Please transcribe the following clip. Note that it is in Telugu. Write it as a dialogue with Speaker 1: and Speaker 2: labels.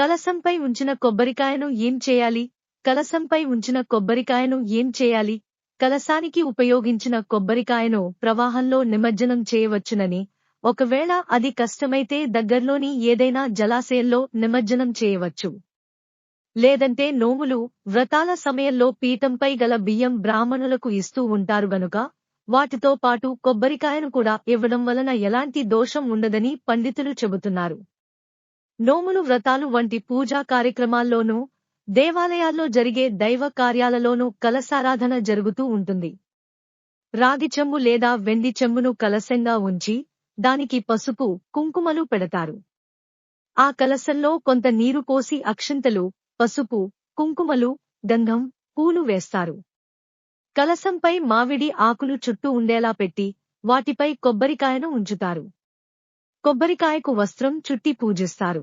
Speaker 1: కలసంపై ఉంచిన కొబ్బరికాయను ఏం చేయాలి? కలసంపై ఉంచిన కొబ్బరికాయను ఏం చేయాలి? కలసానికి ఉపయోగించిన కొబ్బరికాయను ప్రవాహంలో నిమజ్జనం చేయవచ్చునని. ఒకవేళ అది కష్టమైతే దగ్గర్లోని ఏదైనా జలాశయంలో నిమజ్జనం చేయవచ్చు. లేదంటే నోములు వ్రతాల సమయంలో పీఠంపై గల బియ్యం బ్రాహ్మణులకు ఇస్తూ ఉంటారు గనుక వాటితో పాటు కొబ్బరికాయను కూడా ఇవ్వడం వలన ఎలాంటి దోషం ఉండదని పండితులు చెబుతున్నారు. నోములు వ్రతాలు వంటి పూజా కార్యక్రమాల్లోనూ దేవాలయాల్లో జరిగే దైవ కార్యాలలోనూ కలసారాధన జరుగుతూ ఉంటుంది. రాగి చెంబు లేదా వెండి చెంబును కలశంగా ఉంచి దానికి పసుపు కుంకుమలు పెడతారు. ఆ కలశంలో కొంత నీరు పోసి అక్షంతలు పసుపు కుంకుమలు గంధం పూలు వేస్తారు. కలశంపై మామిడి ఆకులు చుట్టూ ఉండేలా పెట్టి వాటిపై కొబ్బరికాయను ఉంచుతారు. కొబ్బరికాయకు వస్త్రం చుట్టి పూజిస్తారు.